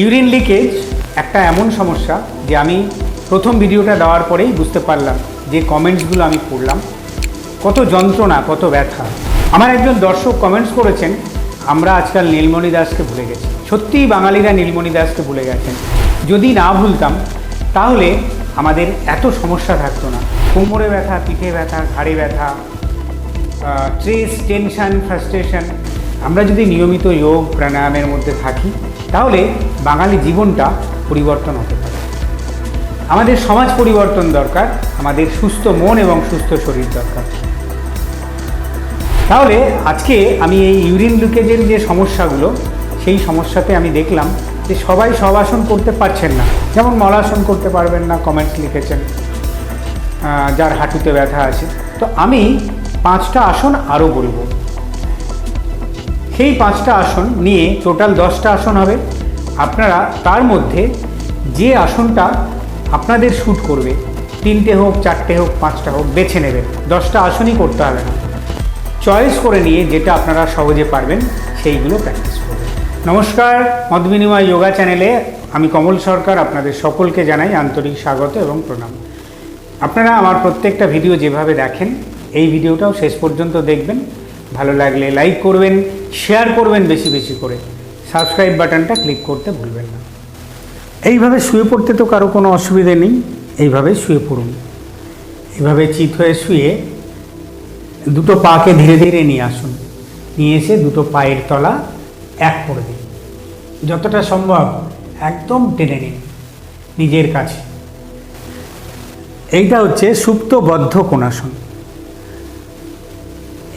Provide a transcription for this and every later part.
Urine leakage একটা এমন সমস্যা যে আমি প্রথম ভিডিওটা দেওয়ার পরেই বুঝতে পারলাম যে কমেন্টসগুলো আমি পড়লাম। কত যন্ত্রণা, কত ব্যথা। আমার একজন দর্শক কমেন্টস করেছেন, আমরা আজকাল নীলমণি দাসকে ভুলে গেছি। সত্যিই বাঙালিরা নীলমণি দাসকে ভুলে গেছেন। যদি না ভুলতাম, তাহলে আমাদের এত সমস্যা থাকতো না। কোমরে ব্যথা, পিঠে ব্যথা, ঘাড়ে ব্যথা স্ট্রেস টেনশন ফ্রাস্ট্রেশন আমরা যদি নিয়মিত যোগ, প্রাণায়ামের মধ্যে থাকি তাহলে বাঙালি জীবনটা পরিবর্তন হতে পারে। আমাদের সমাজ পরিবর্তন দরকার, আমাদের সুস্থ মন এবং সুস্থ শরীর দরকার। তাহলে আজকে আমি এই ইউরিন লিকেজের যে সমস্যাগুলো, সেই সমস্যাতে আমি দেখলাম যে সবাই সব আসন করতে পারছেন না। যেমন মলাসন করতে পারবেন না, কমেন্টস লিখেছেন যার হাঁটুতে ব্যথা আছে। তো আমি পাঁচটা আসন আরও বলব। সেই পাঁচটা আসন নিয়ে টোটাল দশটা আসন হবে। আপনারা তার মধ্যে যে আসনটা আপনাদের শ্যুট করবে, তিনটে হোক, চারটে হোক, পাঁচটা হোক, বেছে নেবেন। দশটা আসনই করতে হবে না। চয়েস করে নিয়ে যেটা আপনারা সহজে পারবেন, সেইগুলো প্র্যাকটিস করবেন। নমস্কার, মত বিনিময় যোগা চ্যানেলে আমি কমল সরকার, আপনাদের সকলকে জানাই আন্তরিক স্বাগত এবং প্রণাম। আপনারা আমার প্রত্যেকটা ভিডিও যেভাবে দেখেন, এই ভিডিওটাও শেষ পর্যন্ত দেখবেন। ভালো লাগলে লাইক করবেন শেয়ার করবেন বেশি বেশি করে। সাবস্ক্রাইব বাটনটা ক্লিক করতে ভুলবেন না। এইভাবে শুয়ে পড়তে তো কারও কোনো অসুবিধে নেই, এইভাবে শুয়ে পড়ুন। এইভাবে চিত হয়ে শুয়ে দুটো পাকে ধীরে ধীরে নিয়ে আসুন। নিয়ে এসে দুটো পায়ের তলা এক করে দিন। যতটা সম্ভব একদম টেনে নিন নিজের কাছে। এইটা হচ্ছে সুপ্ত বদ্ধ কোণাসন।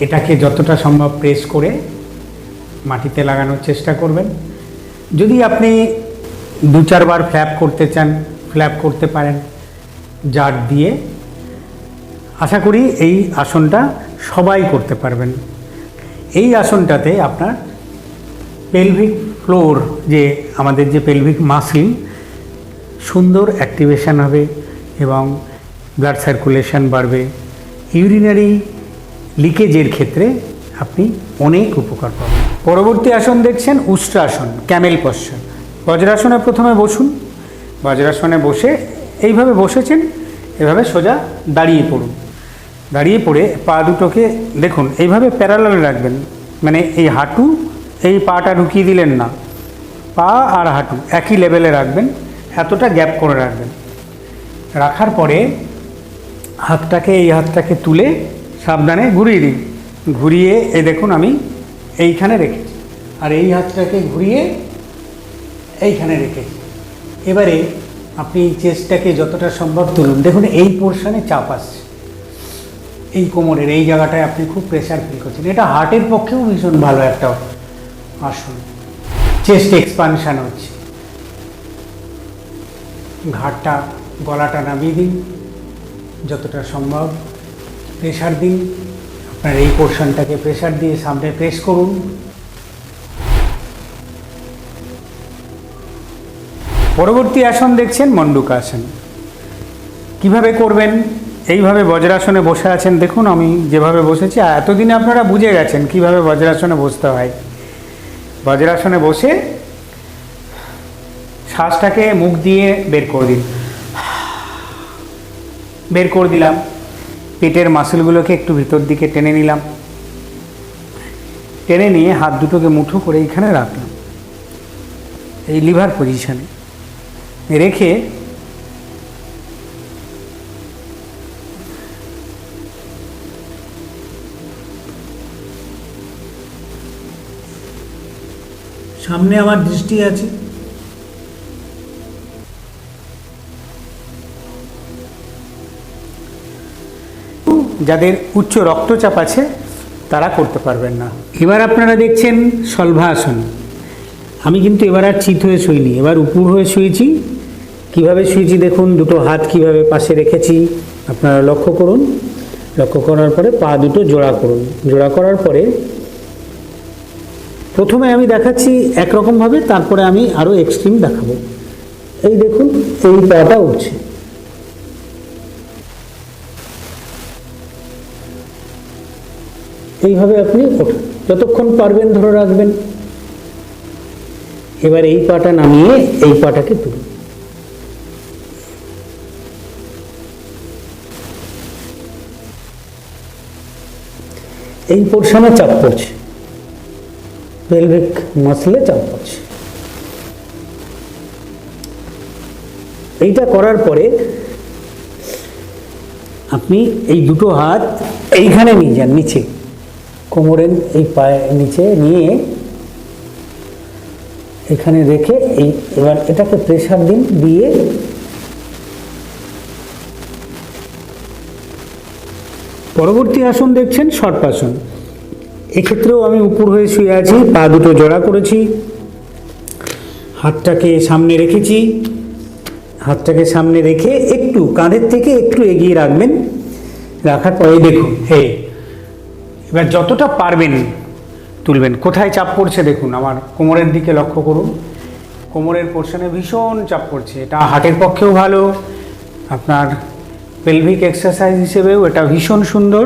এটাকে যতটা সম্ভব প্রেস করে মাটিতে লাগানোর চেষ্টা করবেন। যদি আপনি দু চারবার ফ্ল্যাপ করতে চান ফ্ল্যাপ করতে পারেন জার দিয়ে, আশা করি এই আসনটা সবাই করতে পারবেন। এই আসনটাতে আপনার পেলভিক ফ্লোর যে আমাদের যে পেলভিক মাসল সুন্দর অ্যাক্টিভেশন হবে এবং ব্লাড সার্কুলেশন বাড়বে। ইউরিনারি লিকেজের ক্ষেত্রে আপনি অনেক উপকার পাবেন। পরবর্তী আসন দেখছেন উষ্ট্রাসন ক্যামেল পশ্চার বজ্রাসনে প্রথমে বসুন। বজ্রাসনে বসে এইভাবে বসেছেন, এভাবে সোজা দাঁড়িয়ে পড়ুন। দাঁড়িয়ে পড়ে পা দুটোকে দেখুন, এইভাবে প্যারালাল রাখবেন। মানে এই হাঁটু, এই পাটা ঢুকিয়ে দিলেন না। পা আর হাঁটু একই লেভেলে রাখবেন, এতটা গ্যাপ করে রাখবেন। রাখার পরে হাতটাকে, এই হাতটাকে তুলে সাবধানে ঘুরিয়ে দিন। ঘুরিয়ে এই দেখুন আমি এইখানে রেখেছি আর এই হাতটাকে ঘুরিয়ে এইখানে রেখেছি এবারে আপনি এই চেস্টটাকে যতটা সম্ভব তুলুন। দেখুন, এই পোর্শনে চাপ আসছে। এই কোমরের, এই জায়গাটায় আপনি খুব প্রেশার ফিল করছেন। এটা হার্টের পক্ষেও ভীষণ ভালো একটা আসন। চেস্ট এক্সপানশান হচ্ছে। ঘাটটা গলাটা নামিয়ে দিন, যতটা সম্ভব। প্রেশার দিন। আপনার এই পোর্শনটাকে প্রেশার দিয়ে সামনে প্রেস করুন। পরবর্তী আসন দেখছেন মন্ডুকাসন কীভাবে করবেন? এইভাবে বজ্রাসনে বসে আছেন। দেখুন, আমি যেভাবে বসেছি, আর এতদিনে আপনারা বুঝে গেছেন কীভাবে বজ্রাসনে বসতে হয়। বজ্রাসনে বসে শ্বাসটাকে মুখ দিয়ে বের করে দিন। বের করে দিলাম। পেটের মাসেলগুলোকে একটু ভিতর দিকে টেনে নিলাম। টেনে নিয়ে হাত দুটোকে মুঠো করে এইখানে রাখলাম। এই লিভার পজিশানে। রেখে সামনে আমার দৃষ্টি আছে। যাদের উচ্চ রক্তচাপ আছে, তারা করতে পারবেন না। এবার আপনারা দেখছেন সলভাসন। আমি কিন্তু এবার আর চিত হয়ে শুইনি, এবার উপর হয়ে শুয়েছি। কীভাবে শুয়েছি দেখুন, দুটো হাত কীভাবে পাশে রেখেছি, আপনারা লক্ষ্য করুন। লক্ষ্য করার পরে পা দুটো জোড়া করুন। জোড়া করার পরে প্রথমে আমি দেখাচ্ছি একরকমভাবে, তারপরে আমি আরও এক্সট্রিম দেখাবো। এই দেখুন, এই পাটা উঠছে। এইভাবে আপনি যতক্ষণ পারবেন ধরে রাখবেন। এবার এই পাটা নামিয়ে এই পাটাকে তুলুন। এই পোর্শনে চাপ পড়ছে। পেলভিক মাসলে চাপ পড়ছে। এইটা করার পরে আপনি এই দুটো হাত এইখানে নিয়ে যান, নিচে। কোমরের এই পায়ে নিচে নিয়ে এখানে রেখে এই এবার এটাকে প্রেশার দিন দিয়ে পরবর্তী আসন দেখছেন সর্পাসন এক্ষেত্রেও আমি উপর হয়ে শুয়ে আছি, পা দুটো জোড়া করেছি, হাতটাকে সামনে রেখেছি, হাতটাকে সামনে রেখে একটু কাঁধের থেকে একটু এগিয়ে রাখবেন, রাখার পরে দেখুন হে এবার যতটা পারবেন তুলবেন। কোথায় চাপ পড়ছে দেখুন, আমার কোমরের দিকে লক্ষ্য করুন। কোমরের পোর্শনে ভীষণ চাপ পড়ছে। এটা হার্টের পক্ষেও ভালো, আপনার পেলভিক এক্সারসাইজ হিসেবেও এটা ভীষণ সুন্দর।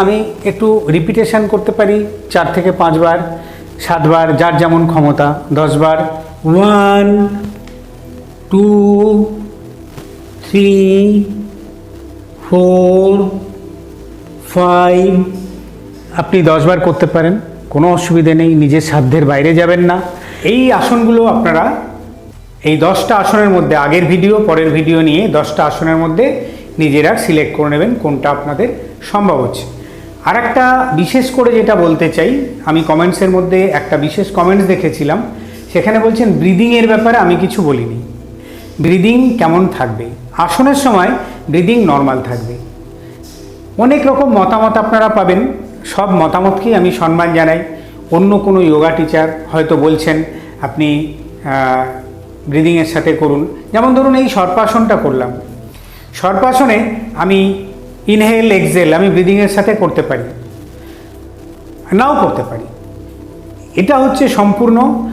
আমি একটু রিপিটেশন করতে পারি, চার থেকে পাঁচবার সাতবার যার যেমন ক্ষমতা দশবার one two three four five আপনি দশবার করতে পারেন, কোনো অসুবিধে নেই, নিজের সাধ্যের বাইরে যাবেন না। এই আসনগুলো আপনারা এই দশটা আসনের মধ্যে, আগের ভিডিও, পরের ভিডিও নিয়ে দশটা আসনের মধ্যে নিজেরা সিলেক্ট করে নেবেন কোনটা আপনাদের সম্ভব হচ্ছে। আর একটা বিশেষ করে যেটা বলতে চাই, আমি কমেন্টসের মধ্যে একটা বিশেষ কমেন্টস দেখেছিলাম, সেখানে বলছেন, ব্রিদিংয়ের ব্যাপারে আমি কিছু বলিনি। ব্রিদিং কেমন থাকবে? আসনের সময় ব্রিদিং নর্মাল থাকবে। অনেক রকম মতামত আপনারা পাবেন সব মতামতকেই আমি সম্মান জানাই। অন্য কোনো যোগা টিচার হয়তো বলছেন, আপনি ব্রিদিংয়ের সাথে করুন। যেমন ধরুন এই সর্পাসনটা করলাম। সর্পাসনে আমি ইনহেল এক্সেল আমি ব্রিদিংয়ের সাথে করতে পারি। নাও করতে পারি। এটা হচ্ছে সম্পূর্ণ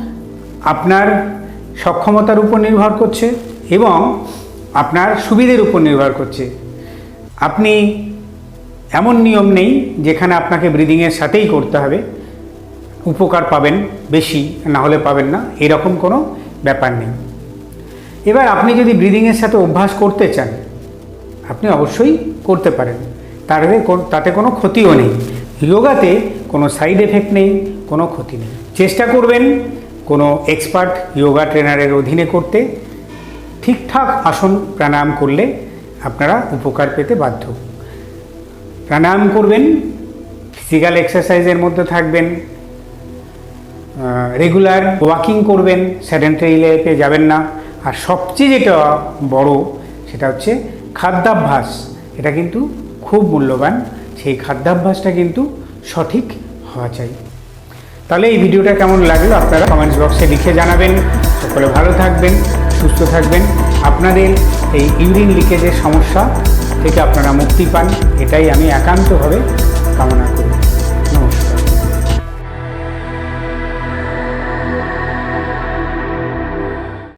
আপনার সক্ষমতার উপর নির্ভর করছে এবং আপনার সুবিধের উপর নির্ভর করছে। আপনি এমন নিয়ম নেই যেখানে আপনাকে ব্রিদিংয়ের সাথেই করতে হবে। উপকার পাবেন, বেশি না হলে পাবেন না, এরকম কোনো ব্যাপার নেই। এবার আপনি যদি ব্রিদিংয়ের সাথে অভ্যাস করতে চান, আপনি অবশ্যই করতে পারেন। তার তাতে কোনো ক্ষতিও নেই। যোগাতে কোনো সাইড এফেক্ট নেই, কোনো ক্ষতি নেই। চেষ্টা করবেন কোনো এক্সপার্ট যোগা ট্রেনারের অধীনে করতে। ঠিকঠাক আসন প্রাণায়াম করলে আপনারা উপকার পেতে বাধ্য। প্রাণায়াম করবেন ফিজিক্যাল এক্সারসাইজের মধ্যে থাকবেন রেগুলার ওয়াকিং করবেন স্যাডেন্টারি লাইফে যাবেন না। আর সবচেয়ে যেটা বড় সেটা হচ্ছে খাদ্যাভ্যাস। এটা কিন্তু খুব মূল্যবান। সেই খাদ্যাভ্যাসটা কিন্তু সঠিক হওয়া চাই। তাহলে এই ভিডিওটা কেমন লাগল আপনারা কমেন্টস বক্সে লিখে জানাবেন। সকলে ভালো থাকবেন, সুস্থ থাকবেন। আপনাদের এই ইউরিন লিকেজের সমস্যা থেকে আপনারা মুক্তি পান। এটাই আমি একান্তভাবে কামনা